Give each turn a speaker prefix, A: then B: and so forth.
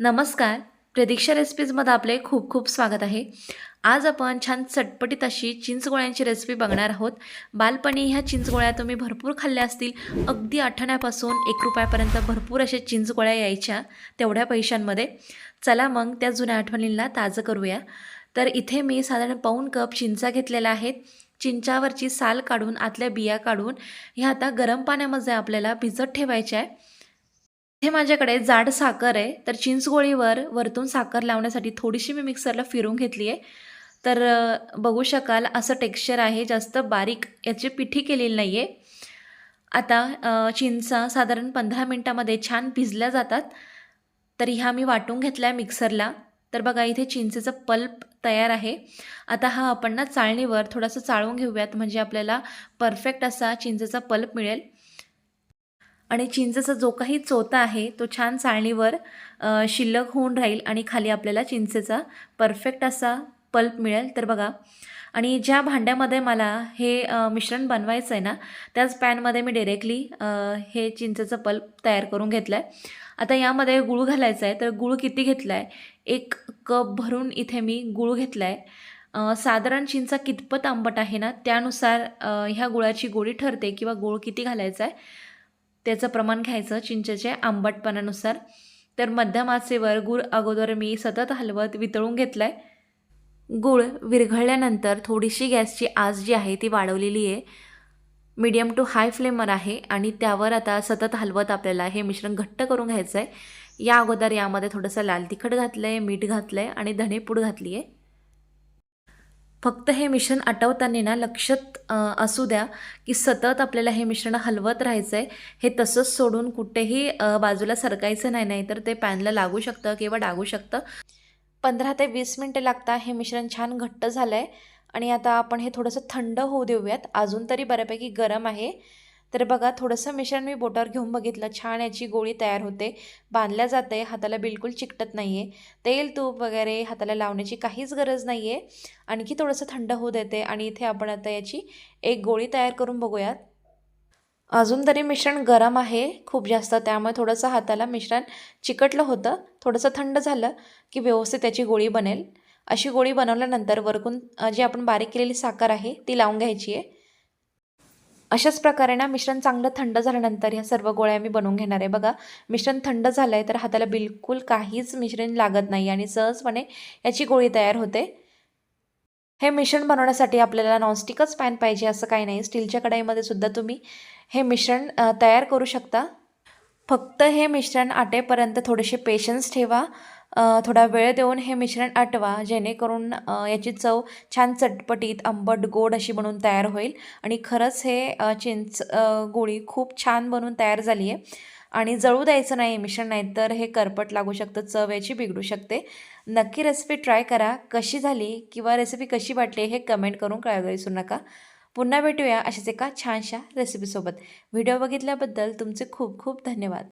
A: नमस्कार. प्रतीक्षा रेसिपीजमध्ये आपले खूप खूप स्वागत आहे. आज आपण छान चटपटीत अशी चिंचगोळ्यांची रेसिपी बघणार आहोत. बालपणी ह्या चिंचगोळ्या तुम्ही भरपूर खाल्ल्या असतील. अगदी आठवण्यापासून एक रुपयापर्यंत भरपूर अशा चिंचगोळ्या यायच्या तेवढ्या पैशांमध्ये. चला मग त्या जुन्या आठवणींना ताजं करूया. तर इथे मी साधारण पाऊन कप चिंचा घेतलेल्या आहेत चिंचावरची साल काढून आतल्या बिया काढून ह्या आता गरम पाण्यामध्ये आपल्याला भिजत ठेवायच्या आहे. इथे माझ्याकडे जाड साखर आहे. तर चिंचगोळीवर वरतून साखर लावण्यासाठी थोडीशी मी मिक्सरला फिरून घेतली आहे. तर बघू शकाल असं टेक्स्चर आहे. जास्त बारीक याची पिठी केलेली नाही आहे आता चिंचा साधारण पंधरा मिनटामध्ये छान भिजल्या जातात. तर ह्या मी वाटून घेतल्या मिक्सरला. तर बघा इथे चिंचेचा पल्प तयार आहे. आता हा आपण ना चाळणीवर थोडंसं चाळून घेऊयात. म्हणजे आपल्याला परफेक्ट असा चिंचेचा पल्प मिळेल. आणि चिंचेचा जो काही चोथा आहे तो छान चाळणीवर शिल्लक होऊन राहील आणि खाली आपल्याला चिंचेचा परफेक्ट असा पल्प मिळेल. तर बघा आणि ज्या भांड्यामध्ये मला हे मिश्रण बनवायचं आहे ना त्याच पॅनमध्ये मी डिरेक्टली हे चिंचेचं पल्प तयार करून घेतलं आहे आता यामध्ये गूळ घालायचा आहे तर गुळ किती घेतला आहे एक कप भरून इथे मी गूळ घेतला आहे साधारण चिंचा कितपत आंबट आहे ना त्यानुसार ह्या गुळाची गोडी ठरते किंवा गूळ किती घालायचा आहे त्याचं प्रमाण घ्यायचं चिंचेच्या आंबटपणानुसार. तर मध्यम आचेवर गूळ अगोदर मी सतत हलवत वितळून घेतला आहे गूळ विरघळल्यानंतर थोडीशी गॅसची आज जी आहे ती वाढवलेली आहे. मीडियम टू हाय फ्लेमवर आहे आणि त्यावर आता सतत हलवत आपल्याला हे मिश्रण घट्ट करून घ्यायचं आहे या अगोदर यामध्ये थोडंसं लाल तिखट घातलं आहे मीठ घातलं आहे आणि धणेपूड घातली आहे फक्त हे मिश्रण आटवताना ना लक्षात असू द्या की सतत आपल्याला हे मिश्रण हलवत राहायचं आहे हे तसंच सोडून कुठेही बाजूला सरकायचं नाही नाही तर ते पॅनला लागू शकतं किंवा डागू शकतं. पंधरा ते वीस मिनटं लागतात हे मिश्रण छान घट्ट झालं आहे आणि आता आपण हे थोडंसं थंड होऊ देऊयात. अजून तरी बऱ्यापैकी गरम आहे. तर बघा थोडंसं मिश्रण मी बोटावर घेऊन बघितलं. छान याची गोळी तयार होते. बांधल्या जाते हाताला बिलकुल चिकटत नाही आहे तेल तूप वगैरे हाताला लावण्याची काहीच गरज नाही आहे आणखी थोडंसं थंड होऊ देते आणि इथे आपण आता याची एक गोळी तयार करून बघूयात. अजून तरी मिश्रण गरम आहे खूप जास्त त्यामुळे थोडंसं हाताला मिश्रण चिकटलं होतं. थोडंसं थंड झालं की व्यवस्थित त्याची गोळी बनेल. अशी गोळी बनवल्यानंतर वरकून जी आपण बारीक केलेली साखर आहे ती लावून घ्यायची आहे. अशाच प्रकारे ना मिश्रण चांगलं थंड झाल्यानंतर ह्या सर्व गोळ्या मी बनवून घेणार आहे. बघा मिश्रण थंड झालं आहे तर हाताला बिलकुल काहीच मिश्रण लागत नाही आणि सहजपणे याची गोळी तयार होते. हे मिश्रण बनवण्यासाठी आपल्याला नॉनस्टिकच पॅन पाहिजे असं काही नाही. स्टीलच्या कढाईमध्ये सुद्धा तुम्ही हे मिश्रण तयार करू शकता. फक्त हे मिश्रण आटेपर्यंत थोडेसे पेशन्स ठेवा. थोडा वेळ देऊन हे मिश्रण आटवा जेणेकरून याची चव छान चटपटीत आंबट गोड अशी बनून तयार होईल. आणि खरंच हे चिंच गोळी खूप छान बनवून तयार झाली आहे आणि जळू द्यायचं नाही मिश्रण नाही तर हे करपट लागू शकतं चव याची बिघडू शकते. नक्की रेसिपी ट्राय करा. कशी झाली किंवा रेसिपी कशी वाटली हे कमेंट करून कळायला विसरू नका. पुन्हा भेटूया अशाच एका छानशा रेसिपीसोबत व्हिडिओ बघितल्याबद्दल तुमचे खूप खूप धन्यवाद.